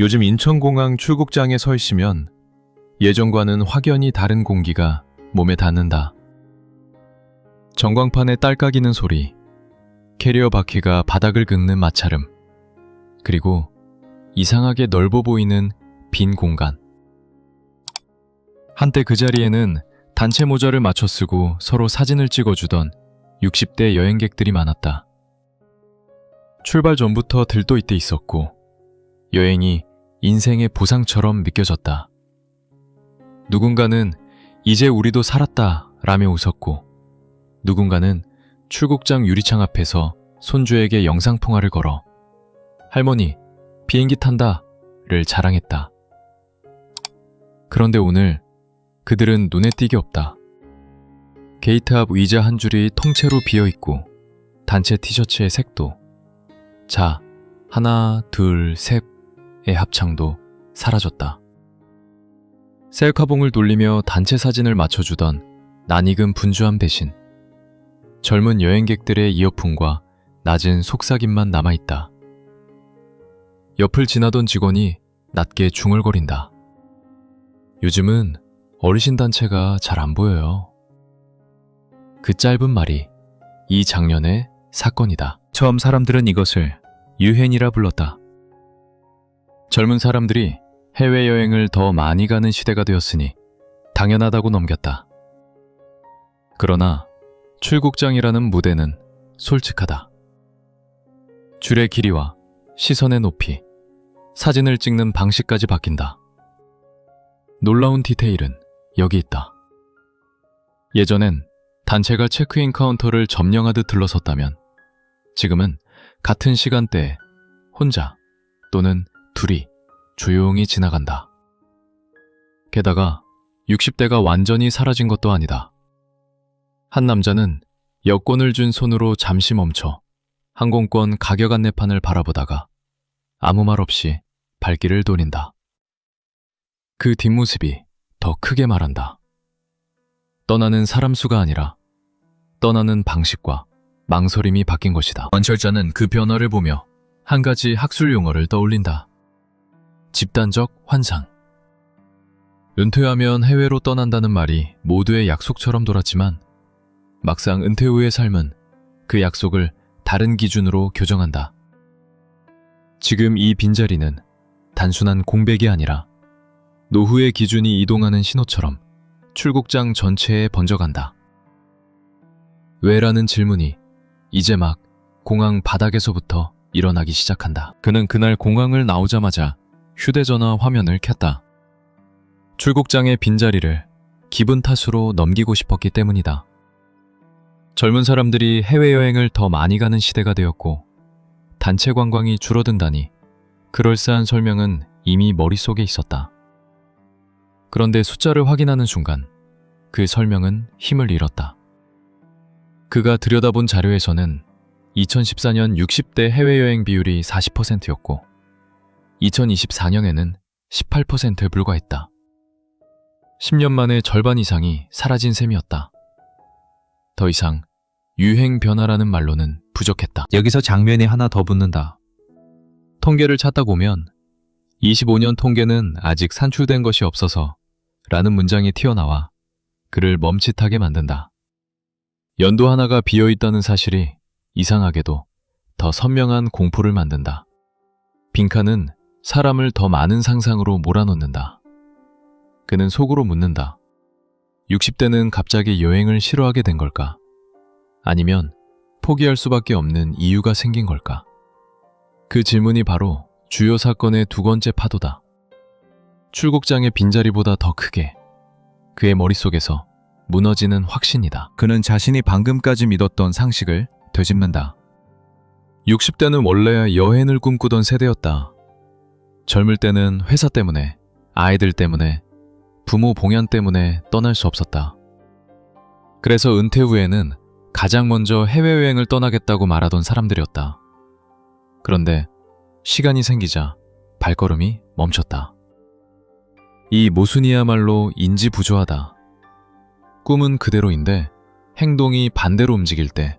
요즘 인천공항 출국장에 서 있으면 예전과는 확연히 다른 공기가 몸에 닿는다. 전광판에 딸깍이는 소리, 캐리어 바퀴가 바닥을 긁는 마찰음, 그리고 이상하게 넓어 보이는 빈 공간. 한때 그 자리에는 단체 모자를 맞춰 쓰고 서로 사진을 찍어주던 60대 여행객들이 많았다. 출발 전부터 들떠 있대 있었고, 여행이 인생의 보상처럼 느껴졌다. 누군가는 이제 우리도 살았다 라며 웃었고, 누군가는 출국장 유리창 앞에서 손주에게 영상통화를 걸어 할머니, 비행기 탄다 를 자랑했다. 그런데 오늘 그들은 눈에 띄게 없다. 게이트 앞 의자 한 줄이 통째로 비어 있고 단체 티셔츠의 색도 자, 하나, 둘, 셋의 합창도 사라졌다. 셀카봉을 돌리며 단체 사진을 맞춰주던 낯익은 분주한 배신. 젊은 여행객들의 이어폰과 낮은 속삭임만 남아있다. 옆을 지나던 직원이 낮게 중얼거린다. 요즘은 어르신 단체가 잘 안 보여요. 그 짧은 말이 이 장면의 사건이다. 처음 사람들은 이것을 유행이라 불렀다. 젊은 사람들이 해외여행을 더 많이 가는 시대가 되었으니 당연하다고 넘겼다. 그러나 출국장이라는 무대는 솔직하다. 줄의 길이와 시선의 높이, 사진을 찍는 방식까지 바뀐다. 놀라운 디테일은 여기 있다. 예전엔 단체가 체크인 카운터를 점령하듯 들러섰다면 지금은 같은 시간대에 혼자 또는 둘이 조용히 지나간다. 게다가 60대가 완전히 사라진 것도 아니다. 한 남자는 여권을 준 손으로 잠시 멈춰 항공권 가격 안내판을 바라보다가 아무 말 없이 발길을 돌린다. 그 뒷모습이 더 크게 말한다. 떠나는 사람 수가 아니라 떠나는 방식과 망설임이 바뀐 것이다. 원철자는 그 변화를 보며 한 가지 학술 용어를 떠올린다. 집단적 환상. 은퇴하면 해외로 떠난다는 말이 모두의 약속처럼 돌았지만 막상 은퇴 후의 삶은 그 약속을 다른 기준으로 교정한다. 지금 이 빈자리는 단순한 공백이 아니라 노후의 기준이 이동하는 신호처럼 출국장 전체에 번져간다. 왜라는 질문이 이제 막 공항 바닥에서부터 일어나기 시작한다. 그는 그날 공항을 나오자마자 휴대전화 화면을 켰다. 출국장의 빈자리를 기분 탓으로 넘기고 싶었기 때문이다. 젊은 사람들이 해외여행을 더 많이 가는 시대가 되었고 단체 관광이 줄어든다니 그럴싸한 설명은 이미 머릿속에 있었다. 그런데 숫자를 확인하는 순간 그 설명은 힘을 잃었다. 그가 들여다본 자료에서는 2014년 60대 해외여행 비율이 40%였고 2024년에는 18%에 불과했다. 10년 만에 절반 이상이 사라진 셈이었다. 더 이상 유행 변화라는 말로는 부족했다. 여기서 장면이 하나 더 붙는다. 통계를 찾다 보면 25년 통계는 아직 산출된 것이 없어서 라는 문장이 튀어나와 그를 멈칫하게 만든다. 연도 하나가 비어 있다는 사실이 이상하게도 더 선명한 공포를 만든다. 빈칸은 사람을 더 많은 상상으로 몰아넣는다. 그는 속으로 묻는다. 60대는 갑자기 여행을 싫어하게 된 걸까? 아니면 포기할 수밖에 없는 이유가 생긴 걸까? 그 질문이 바로 주요 사건의 두 번째 파도다. 출국장의 빈자리보다 더 크게 그의 머릿속에서 무너지는 확신이다. 그는 자신이 방금까지 믿었던 상식을 되짚는다. 60대는 원래 여행을 꿈꾸던 세대였다. 젊을 때는 회사 때문에, 아이들 때문에, 부모 봉연 때문에 떠날 수 없었다. 그래서 은퇴 후에는 가장 먼저 해외여행을 떠나겠다고 말하던 사람들이었다. 그런데 시간이 생기자 발걸음이 멈췄다. 이 모순이야말로 인지 부조하다. 꿈은 그대로인데 행동이 반대로 움직일 때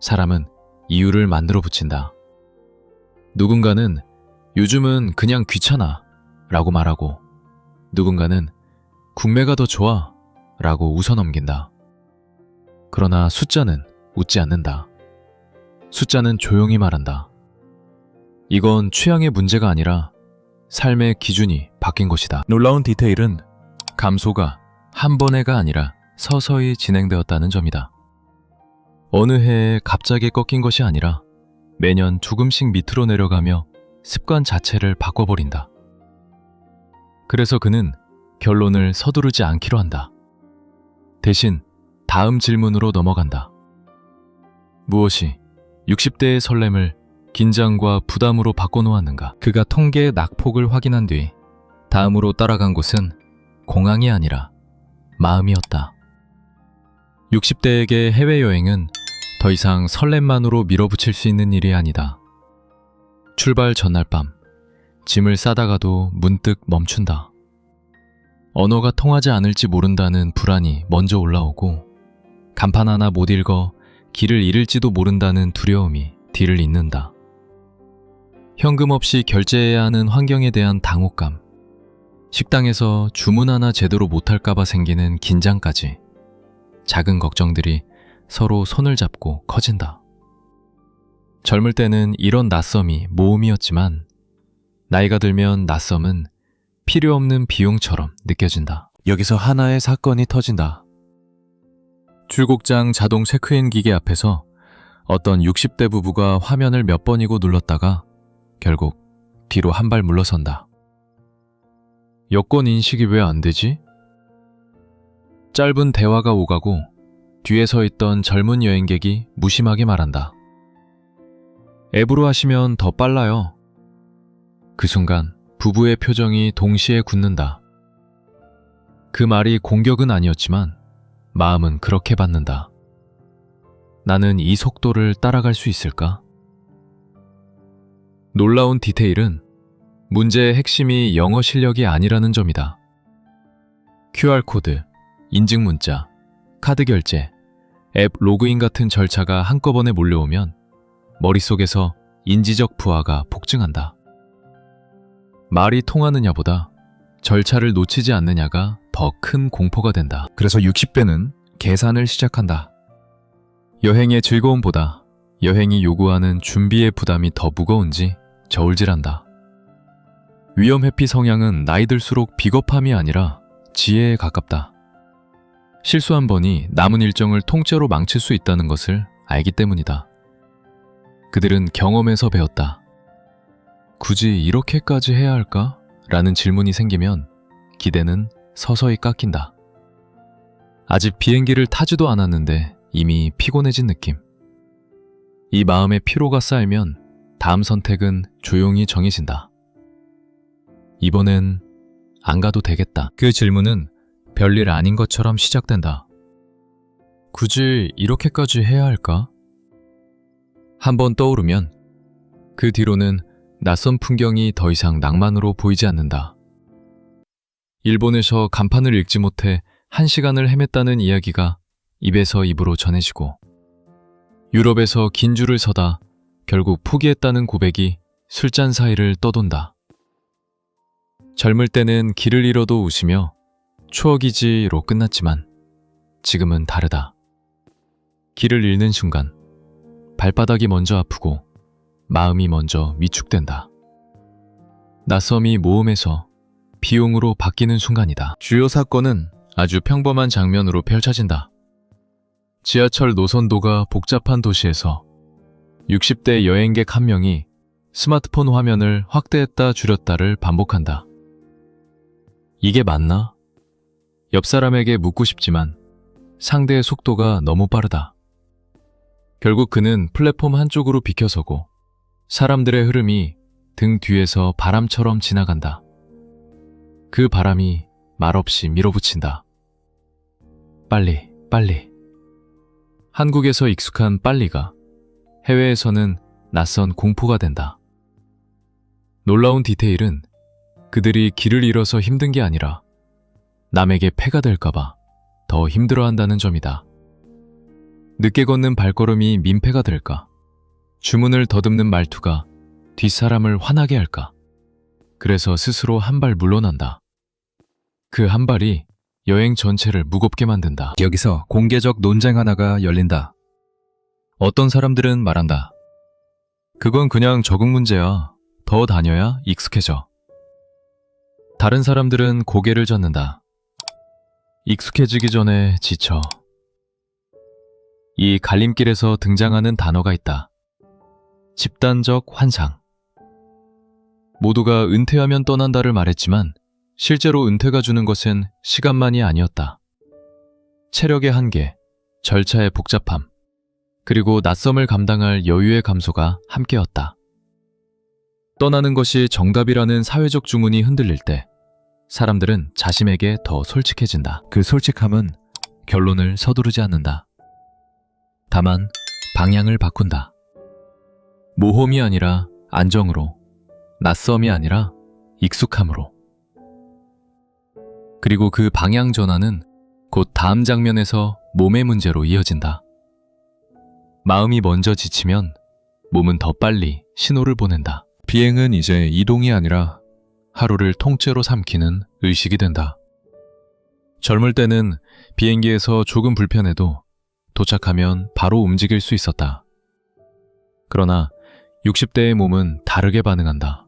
사람은 이유를 만들어 붙인다. 누군가는 요즘은 그냥 귀찮아 라고 말하고 누군가는 국매가 더 좋아 라고 웃어 넘긴다. 그러나 숫자는 웃지 않는다. 숫자는 조용히 말한다. 이건 취향의 문제가 아니라 삶의 기준이 바뀐 것이다. 놀라운 디테일은 감소가 한 번에가 아니라 서서히 진행되었다는 점이다. 어느 해에 갑자기 꺾인 것이 아니라 매년 조금씩 밑으로 내려가며 습관 자체를 바꿔버린다. 그래서 그는 결론을 서두르지 않기로 한다. 대신 다음 질문으로 넘어간다. 무엇이 60대의 설렘을 긴장과 부담으로 바꿔놓았는가? 그가 통계의 낙폭을 확인한 뒤 다음으로 따라간 곳은 공항이 아니라 마음이었다. 60대에게 해외여행은 더 이상 설렘만으로 밀어붙일 수 있는 일이 아니다. 출발 전날 밤, 짐을 싸다가도 문득 멈춘다. 언어가 통하지 않을지 모른다는 불안이 먼저 올라오고, 간판 하나 못 읽어 길을 잃을지도 모른다는 두려움이 뒤를 잇는다. 현금 없이 결제해야 하는 환경에 대한 당혹감, 식당에서 주문 하나 제대로 못할까봐 생기는 긴장까지, 작은 걱정들이 서로 손을 잡고 커진다. 젊을 때는 이런 낯섦이 모험이었지만 나이가 들면 낯섦은 필요 없는 비용처럼 느껴진다. 여기서 하나의 사건이 터진다. 출국장 자동 체크인 기계 앞에서 어떤 60대 부부가 화면을 몇 번이고 눌렀다가 결국 뒤로 한 발 물러선다. 여권 인식이 왜 안 되지? 짧은 대화가 오가고 뒤에 서 있던 젊은 여행객이 무심하게 말한다. 앱으로 하시면 더 빨라요. 그 순간 부부의 표정이 동시에 굳는다. 그 말이 공격은 아니었지만 마음은 그렇게 받는다. 나는 이 속도를 따라갈 수 있을까? 놀라운 디테일은 문제의 핵심이 영어 실력이 아니라는 점이다. QR코드, 인증 문자, 카드 결제, 앱 로그인 같은 절차가 한꺼번에 몰려오면 머릿속에서 인지적 부하가 폭증한다. 말이 통하느냐보다 절차를 놓치지 않느냐가 더 큰 공포가 된다. 그래서 60배는 계산을 시작한다. 여행의 즐거움보다 여행이 요구하는 준비의 부담이 더 무거운지 저울질한다. 위험 회피 성향은 나이 들수록 비겁함이 아니라 지혜에 가깝다. 실수 한 번이 남은 일정을 통째로 망칠 수 있다는 것을 알기 때문이다. 그들은 경험에서 배웠다. 굳이 이렇게까지 해야 할까? 라는 질문이 생기면 기대는 서서히 깎인다. 아직 비행기를 타지도 않았는데 이미 피곤해진 느낌. 이 마음의 피로가 쌓이면 다음 선택은 조용히 정해진다. 이번엔 안 가도 되겠다. 그 질문은 별일 아닌 것처럼 시작된다. 굳이 이렇게까지 해야 할까? 한번 떠오르면 그 뒤로는 낯선 풍경이 더 이상 낭만으로 보이지 않는다. 일본에서 간판을 읽지 못해 한 시간을 헤맸다는 이야기가 입에서 입으로 전해지고 유럽에서 긴 줄을 서다 결국 포기했다는 고백이 술잔 사이를 떠돈다. 젊을 때는 길을 잃어도 웃으며 추억이지로 끝났지만 지금은 다르다. 길을 잃는 순간 발바닥이 먼저 아프고 마음이 먼저 위축된다. 낯섦이 모험에서 비용으로 바뀌는 순간이다. 주요 사건은 아주 평범한 장면으로 펼쳐진다. 지하철 노선도가 복잡한 도시에서 60대 여행객 한 명이 스마트폰 화면을 확대했다 줄였다를 반복한다. 이게 맞나? 옆 사람에게 묻고 싶지만 상대의 속도가 너무 빠르다. 결국 그는 플랫폼 한쪽으로 비켜서고 사람들의 흐름이 등 뒤에서 바람처럼 지나간다. 그 바람이 말없이 밀어붙인다. 빨리, 빨리. 한국에서 익숙한 빨리가 해외에서는 낯선 공포가 된다. 놀라운 디테일은 그들이 길을 잃어서 힘든 게 아니라 남에게 폐가 될까봐 더 힘들어 한다는 점이다. 늦게 걷는 발걸음이 민폐가 될까? 주문을 더듬는 말투가 뒷사람을 화나게 할까? 그래서 스스로 한 발 물러난다. 그 한 발이 여행 전체를 무겁게 만든다. 여기서 공개적 논쟁 하나가 열린다. 어떤 사람들은 말한다. 그건 그냥 적응 문제야. 더 다녀야 익숙해져. 다른 사람들은 고개를 젓는다. 익숙해지기 전에 지쳐. 이 갈림길에서 등장하는 단어가 있다. 집단적 환상. 모두가 은퇴하면 떠난다를 말했지만 실제로 은퇴가 주는 것은 시간만이 아니었다. 체력의 한계, 절차의 복잡함, 그리고 낯섦을 감당할 여유의 감소가 함께였다. 떠나는 것이 정답이라는 사회적 주문이 흔들릴 때 사람들은 자신에게 더 솔직해진다. 그 솔직함은 결론을 서두르지 않는다. 다만 방향을 바꾼다. 모험이 아니라 안정으로, 낯섦이 아니라 익숙함으로. 그리고 그 방향 전환은 곧 다음 장면에서 몸의 문제로 이어진다. 마음이 먼저 지치면 몸은 더 빨리 신호를 보낸다. 비행은 이제 이동이 아니라 하루를 통째로 삼키는 의식이 된다. 젊을 때는 비행기에서 조금 불편해도 도착하면 바로 움직일 수 있었다. 그러나 60대의 몸은 다르게 반응한다.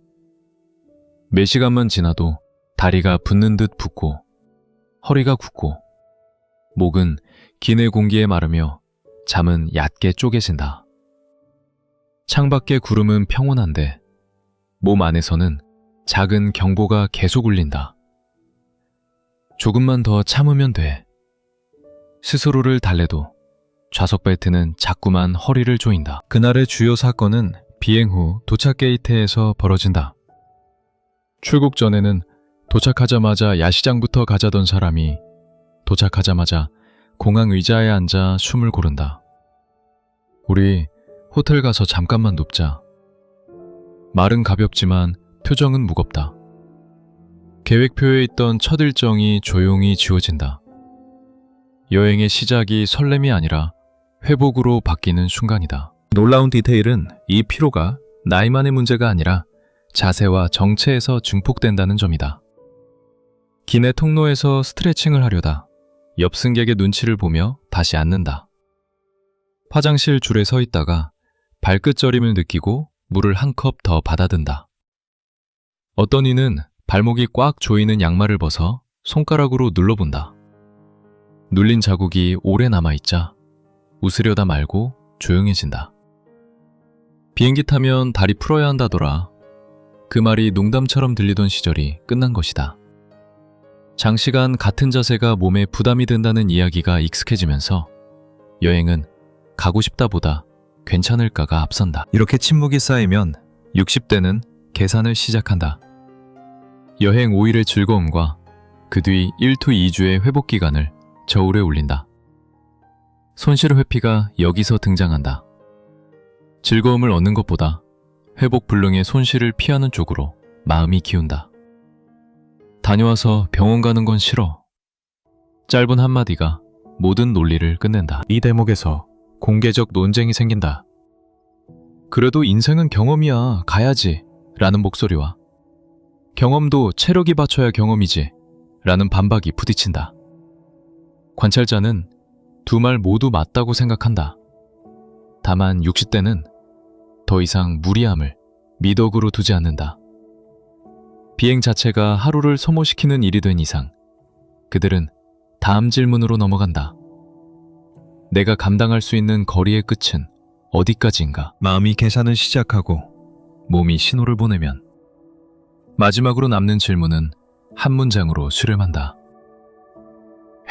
몇 시간만 지나도 다리가 붓는 듯 붓고 허리가 굽고 목은 기내 공기에 마르며 잠은 얕게 쪼개진다. 창밖의 구름은 평온한데 몸 안에서는 작은 경보가 계속 울린다. 조금만 더 참으면 돼. 스스로를 달래도 좌석 벨트는 자꾸만 허리를 조인다. 그날의 주요 사건은 비행 후 도착 게이트에서 벌어진다. 출국 전에는 도착하자마자 야시장부터 가자던 사람이 도착하자마자 공항 의자에 앉아 숨을 고른다. 우리 호텔 가서 잠깐만 눕자. 말은 가볍지만 표정은 무겁다. 계획표에 있던 첫 일정이 조용히 지워진다. 여행의 시작이 설렘이 아니라 회복으로 바뀌는 순간이다. 놀라운 디테일은 이 피로가 나이만의 문제가 아니라 자세와 정체에서 증폭된다는 점이다. 기내 통로에서 스트레칭을 하려다 옆 승객의 눈치를 보며 다시 앉는다. 화장실 줄에 서 있다가 발끝 저림을 느끼고 물을 한 컵 더 받아든다. 어떤 이는 발목이 꽉 조이는 양말을 벗어 손가락으로 눌러본다. 눌린 자국이 오래 남아있자 웃으려다 말고 조용해진다. 비행기 타면 다리 풀어야 한다더라. 그 말이 농담처럼 들리던 시절이 끝난 것이다. 장시간 같은 자세가 몸에 부담이 된다는 이야기가 익숙해지면서 여행은 가고 싶다보다 괜찮을까가 앞선다. 이렇게 침묵이 쌓이면 60대는 계산을 시작한다. 여행 5일의 즐거움과 그 뒤 1투 2주의 회복 기간을 저울에 올린다. 손실 회피가 여기서 등장한다. 즐거움을 얻는 것보다 회복 불능의 손실을 피하는 쪽으로 마음이 기운다. 다녀와서 병원 가는 건 싫어. 짧은 한마디가 모든 논리를 끝낸다. 이 대목에서 공개적 논쟁이 생긴다. 그래도 인생은 경험이야. 가야지. 라는 목소리와 경험도 체력이 받쳐야 경험이지. 라는 반박이 부딪힌다. 관찰자는 두 말 모두 맞다고 생각한다. 다만 60대는 더 이상 무리함을 미덕으로 두지 않는다. 비행 자체가 하루를 소모시키는 일이 된 이상 그들은 다음 질문으로 넘어간다. 내가 감당할 수 있는 거리의 끝은 어디까지인가? 마음이 계산을 시작하고 몸이 신호를 보내면 마지막으로 남는 질문은 한 문장으로 수렴한다.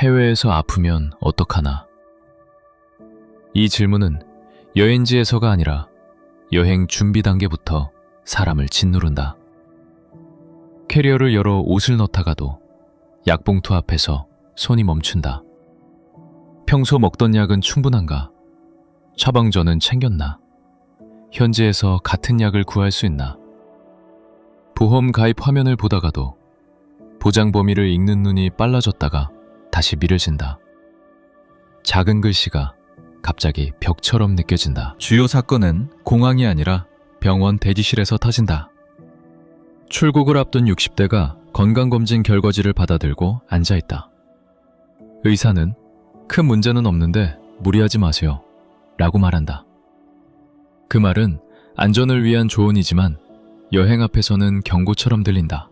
해외에서 아프면 어떡하나? 이 질문은 여행지에서가 아니라 여행 준비 단계부터 사람을 짓누른다. 캐리어를 열어 옷을 넣다가도 약봉투 앞에서 손이 멈춘다. 평소 먹던 약은 충분한가? 처방전은 챙겼나? 현지에서 같은 약을 구할 수 있나? 보험 가입 화면을 보다가도 보장 범위를 읽는 눈이 빨라졌다가 다시 미려진다. 작은 글씨가 갑자기 벽처럼 느껴진다. 주요 사건은 공항이 아니라 병원 대기실에서 터진다. 출국을 앞둔 60대가 건강검진 결과지를 받아들고 앉아있다. 의사는 큰 문제는 없는데 무리하지 마세요. 라고 말한다. 그 말은 안전을 위한 조언이지만 여행 앞에서는 경고처럼 들린다.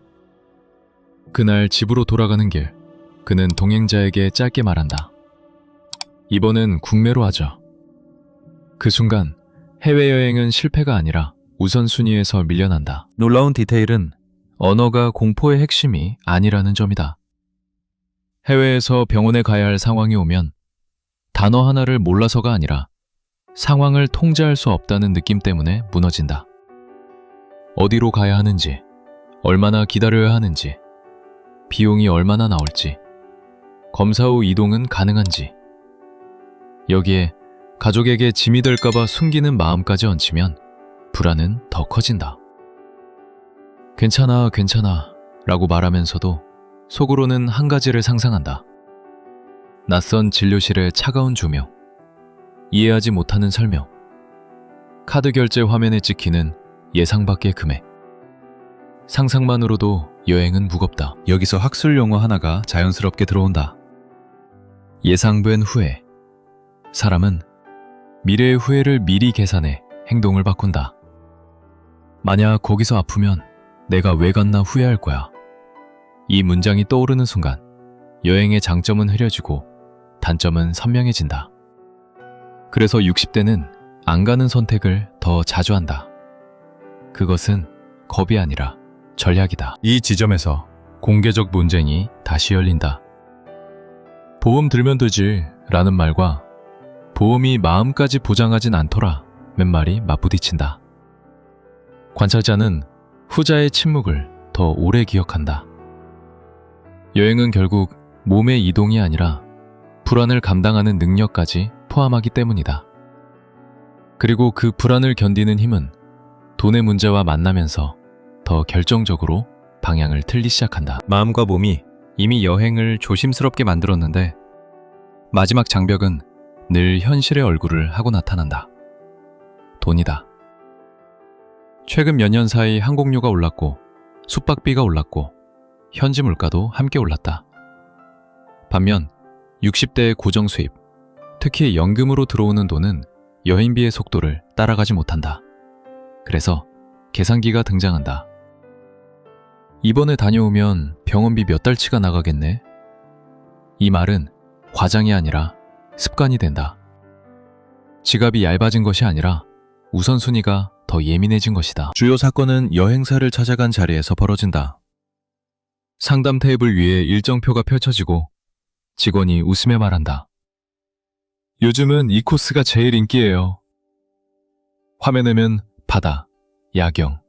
그날 집으로 돌아가는 길, 그는 동행자에게 짧게 말한다. 이번엔 국내로 하자. 그 순간 해외여행은 실패가 아니라 우선순위에서 밀려난다. 놀라운 디테일은 언어가 공포의 핵심이 아니라는 점이다. 해외에서 병원에 가야 할 상황이 오면 단어 하나를 몰라서가 아니라 상황을 통제할 수 없다는 느낌 때문에 무너진다. 어디로 가야 하는지, 얼마나 기다려야 하는지, 비용이 얼마나 나올지, 검사 후 이동은 가능한지, 여기에 가족에게 짐이 될까봐 숨기는 마음까지 얹히면 불안은 더 커진다. 괜찮아, 괜찮아 라고 말하면서도 속으로는 한 가지를 상상한다. 낯선 진료실의 차가운 조명, 이해하지 못하는 설명, 카드 결제 화면에 찍히는 예상 밖의 금액. 상상만으로도 여행은 무겁다. 여기서 학술 용어 하나가 자연스럽게 들어온다. 예상된 후회. 사람은 미래의 후회를 미리 계산해 행동을 바꾼다. 만약 거기서 아프면 내가 왜 갔나 후회할 거야. 이 문장이 떠오르는 순간 여행의 장점은 흐려지고 단점은 선명해진다. 그래서 60대는 안 가는 선택을 더 자주 한다. 그것은 겁이 아니라 전략이다. 이 지점에서 공개적 논쟁이 다시 열린다. 보험 들면 되지 라는 말과 보험이 마음까지 보장하진 않더라 몇 말이 맞부딪힌다. 관찰자는 후자의 침묵을 더 오래 기억한다. 여행은 결국 몸의 이동이 아니라 불안을 감당하는 능력까지 포함하기 때문이다. 그리고 그 불안을 견디는 힘은 돈의 문제와 만나면서 더 결정적으로 방향을 틀기 시작한다. 마음과 몸이 이미 여행을 조심스럽게 만들었는데 마지막 장벽은 늘 현실의 얼굴을 하고 나타난다. 돈이다. 최근 몇 년 사이 항공료가 올랐고 숙박비가 올랐고 현지 물가도 함께 올랐다. 반면 60대의 고정 수입, 특히 연금으로 들어오는 돈은 여행비의 속도를 따라가지 못한다. 그래서 계산기가 등장한다. 이번에 다녀오면 병원비 몇 달치가 나가겠네? 이 말은 과장이 아니라 습관이 된다. 지갑이 얇아진 것이 아니라 우선순위가 더 예민해진 것이다. 주요 사건은 여행사를 찾아간 자리에서 벌어진다. 상담 테이블 위에 일정표가 펼쳐지고 직원이 웃으며 말한다. 요즘은 이 코스가 제일 인기예요. 화면에면 바다, 야경,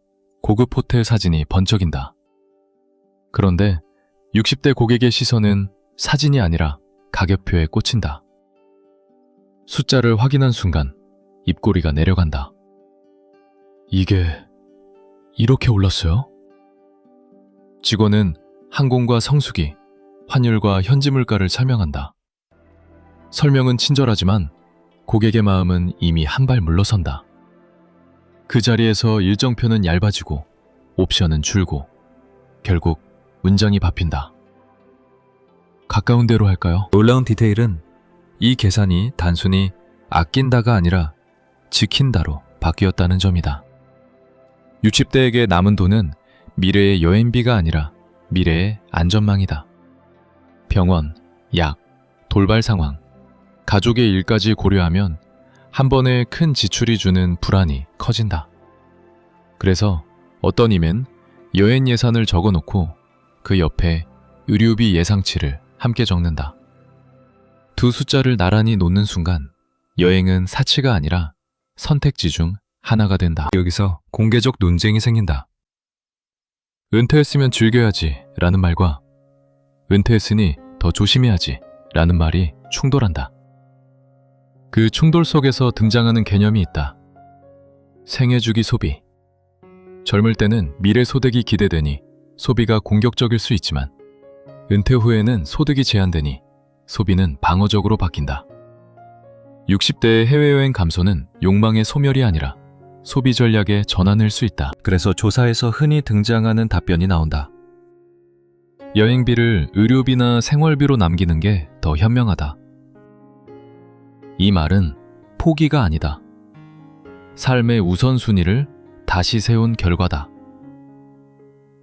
고급 호텔 사진이 번쩍인다. 그런데 60대 고객의 시선은 사진이 아니라 가격표에 꽂힌다. 숫자를 확인한 순간 입꼬리가 내려간다. 이게 이렇게 올랐어요? 직원은 항공과 성수기, 환율과 현지 물가를 설명한다. 설명은 친절하지만 고객의 마음은 이미 한 발 물러선다. 그 자리에서 일정표는 얇아지고 옵션은 줄고 결국 문장이 바뀐다. 가까운 데로 할까요? 놀라운 디테일은 이 계산이 단순히 아낀다가 아니라 지킨다로 바뀌었다는 점이다. 60대에게 남은 돈은 미래의 여행비가 아니라 미래의 안전망이다. 병원, 약, 돌발 상황, 가족의 일까지 고려하면 한 번에 큰 지출이 주는 불안이 커진다. 그래서 어떤 이면 여행 예산을 적어 놓고 그 옆에 의료비 예상치를 함께 적는다. 두 숫자를 나란히 놓는 순간 여행은 사치가 아니라 선택지 중 하나가 된다. 여기서 공개적 논쟁이 생긴다. 은퇴했으면 즐겨야지 라는 말과 은퇴했으니 더 조심해야지 라는 말이 충돌한다. 그 충돌 속에서 등장하는 개념이 있다. 생애 주기 소비. 젊을 때는 미래 소득이 기대되니 소비가 공격적일 수 있지만 은퇴 후에는 소득이 제한되니 소비는 방어적으로 바뀐다. 60대의 해외여행 감소는 욕망의 소멸이 아니라 소비 전략의 전환일 수 있다. 그래서 조사에서 흔히 등장하는 답변이 나온다. 여행비를 의료비나 생활비로 남기는 게 더 현명하다. 이 말은 포기가 아니다. 삶의 우선순위를 다시 세운 결과다.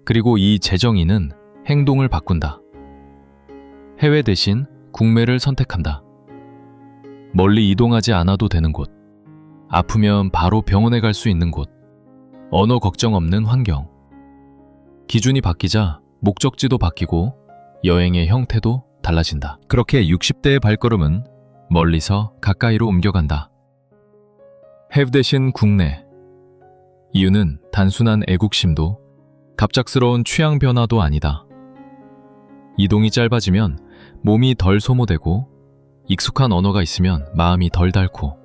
그리고 이 재정의는 행동을 바꾼다. 해외 대신 국내를 선택한다. 멀리 이동하지 않아도 되는 곳. 아프면 바로 병원에 갈 수 있는 곳. 언어 걱정 없는 환경. 기준이 바뀌자 목적지도 바뀌고 여행의 형태도 달라진다. 그렇게 60대의 발걸음은 멀리서 가까이로 옮겨간다. have 대신 국내. 이유는 단순한 애국심도 갑작스러운 취향 변화도 아니다. 이동이 짧아지면 몸이 덜 소모되고 익숙한 언어가 있으면 마음이 덜 닳고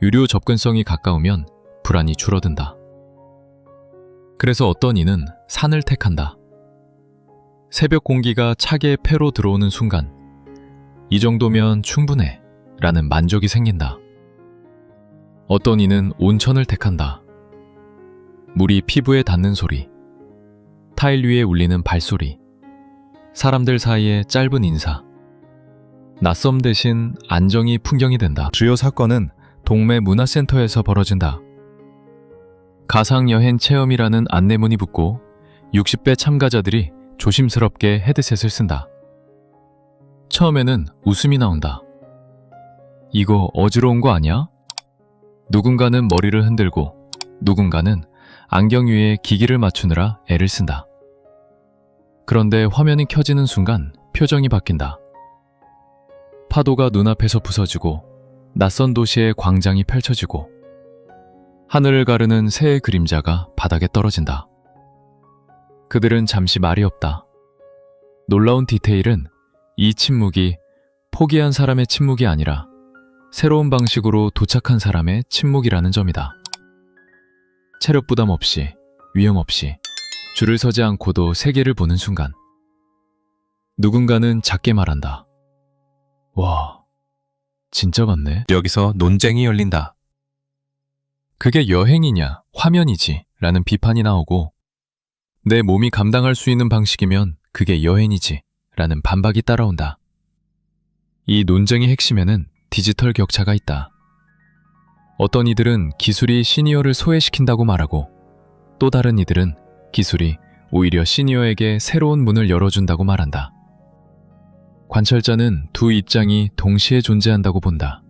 유료 접근성이 가까우면 불안이 줄어든다. 그래서 어떤 이는 산을 택한다. 새벽 공기가 차게 폐로 들어오는 순간 이 정도면 충분해 라는 만족이 생긴다. 어떤 이는 온천을 택한다. 물이 피부에 닿는 소리, 타일 위에 울리는 발소리, 사람들 사이의 짧은 인사, 낯섦 대신 안정이 풍경이 된다. 주요 사건은 동네 문화센터에서 벌어진다. 가상 여행 체험이라는 안내문이 붙고 60배 참가자들이 조심스럽게 헤드셋을 쓴다. 처음에는 웃음이 나온다. 이거 어지러운 거 아니야? 누군가는 머리를 흔들고 누군가는 안경 위에 기기를 맞추느라 애를 쓴다. 그런데 화면이 켜지는 순간 표정이 바뀐다. 파도가 눈앞에서 부서지고 낯선 도시의 광장이 펼쳐지고 하늘을 가르는 새의 그림자가 바닥에 떨어진다. 그들은 잠시 말이 없다. 놀라운 디테일은 이 침묵이 포기한 사람의 침묵이 아니라 새로운 방식으로 도착한 사람의 침묵이라는 점이다. 체력 부담 없이, 위험 없이, 줄을 서지 않고도 세계를 보는 순간. 누군가는 작게 말한다. 와, 진짜 같네. 여기서 논쟁이 열린다. 그게 여행이냐, 화면이지, 라는 비판이 나오고, 내 몸이 감당할 수 있는 방식이면 그게 여행이지, 라는 반박이 따라온다. 이 논쟁의 핵심에는 디지털 격차가 있다. 어떤 이들은 기술이 시니어를 소외시킨다고 말하고, 또 다른 이들은 기술이 오히려 시니어에게 새로운 문을 열어준다고 말한다. 관찰자는 두 입장이 동시에 존재한다고 본다.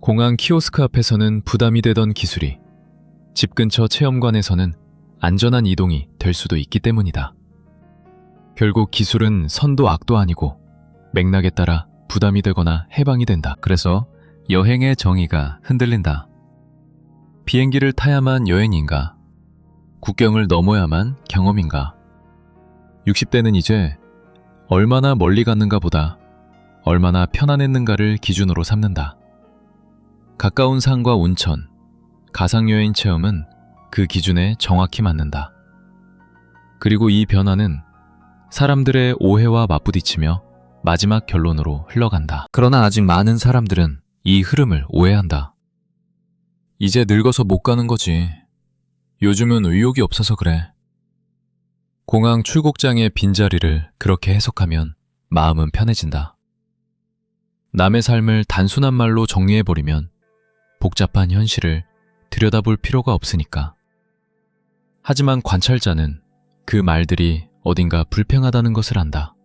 공항 키오스크 앞에서는 부담이 되던 기술이 집 근처 체험관에서는 안전한 이동이 될 수도 있기 때문이다. 결국 기술은 선도 악도 아니고 맥락에 따라 부담이 되거나 해방이 된다. 그래서 여행의 정의가 흔들린다. 비행기를 타야만 여행인가? 국경을 넘어야만 경험인가? 60대는 이제 얼마나 멀리 갔는가 보다 얼마나 편안했는가를 기준으로 삼는다. 가까운 산과 온천, 가상여행 체험은 그 기준에 정확히 맞는다. 그리고 이 변화는 사람들의 오해와 맞부딪히며 마지막 결론으로 흘러간다. 그러나 아직 많은 사람들은 이 흐름을 오해한다. 이제 늙어서 못 가는 거지. 요즘은 의욕이 없어서 그래. 공항 출국장의 빈자리를 그렇게 해석하면 마음은 편해진다. 남의 삶을 단순한 말로 정리해버리면 복잡한 현실을 들여다볼 필요가 없으니까. 하지만 관찰자는 그 말들이 어딘가 불평하다는 것을 안다.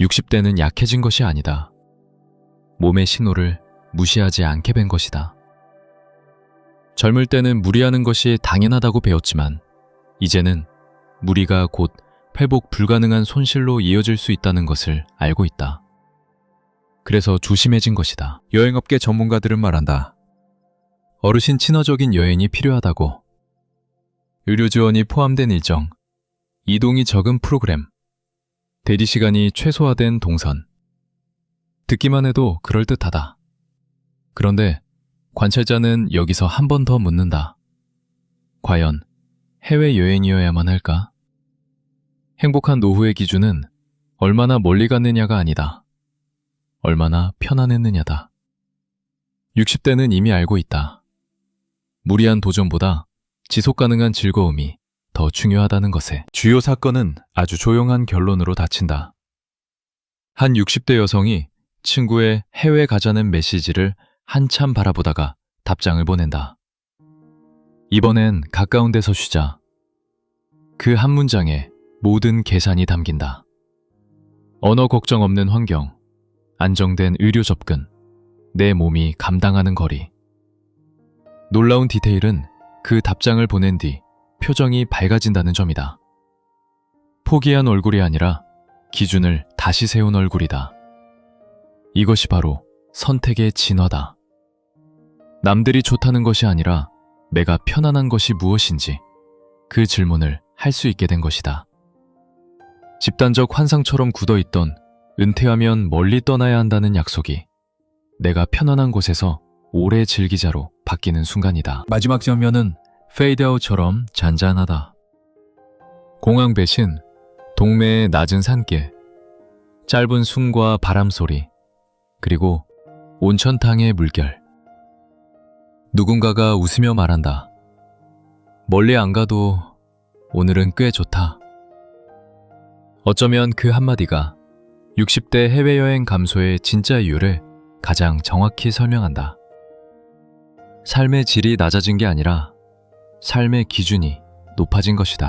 60대는 약해진 것이 아니다. 몸의 신호를 무시하지 않게 된 것이다. 젊을 때는 무리하는 것이 당연하다고 배웠지만, 이제는 무리가 곧 회복 불가능한 손실로 이어질 수 있다는 것을 알고 있다. 그래서 조심해진 것이다. 여행업계 전문가들은 말한다. 어르신 친화적인 여행이 필요하다고. 의료 지원이 포함된 일정, 이동이 적은 프로그램, 대기 시간이 최소화된 동선. 듣기만 해도 그럴듯하다. 그런데 관찰자는 여기서 한 번 더 묻는다. 과연 해외여행이어야만 할까? 행복한 노후의 기준은 얼마나 멀리 갔느냐가 아니다. 얼마나 편안했느냐다. 60대는 이미 알고 있다. 무리한 도전보다 지속 가능한 즐거움이 더 중요하다는 것에 주요 사건은 아주 조용한 결론으로 닫힌다. 한 60대 여성이 친구의 해외 가자는 메시지를 한참 바라보다가 답장을 보낸다. 이번엔 가까운 데서 쉬자. 그 한 문장에 모든 계산이 담긴다. 언어 걱정 없는 환경, 안정된 의료 접근, 내 몸이 감당하는 거리. 놀라운 디테일은 그 답장을 보낸 뒤 표정이 밝아진다는 점이다. 포기한 얼굴이 아니라 기준을 다시 세운 얼굴이다. 이것이 바로 선택의 진화다. 남들이 좋다는 것이 아니라 내가 편안한 것이 무엇인지 그 질문을 할 수 있게 된 것이다. 집단적 환상처럼 굳어있던 은퇴하면 멀리 떠나야 한다는 약속이 내가 편안한 곳에서 오래 즐기자로 바뀌는 순간이다. 마지막 장면은 페이드아웃처럼 잔잔하다. 공항 배신, 동네의 낮은 산길, 짧은 숨과 바람 소리, 그리고 온천탕의 물결. 누군가가 웃으며 말한다. 멀리 안 가도 오늘은 꽤 좋다. 어쩌면 그 한마디가 60대 해외여행 감소의 진짜 이유를 가장 정확히 설명한다. 삶의 질이 낮아진 게 아니라 삶의 기준이 높아진 것이다.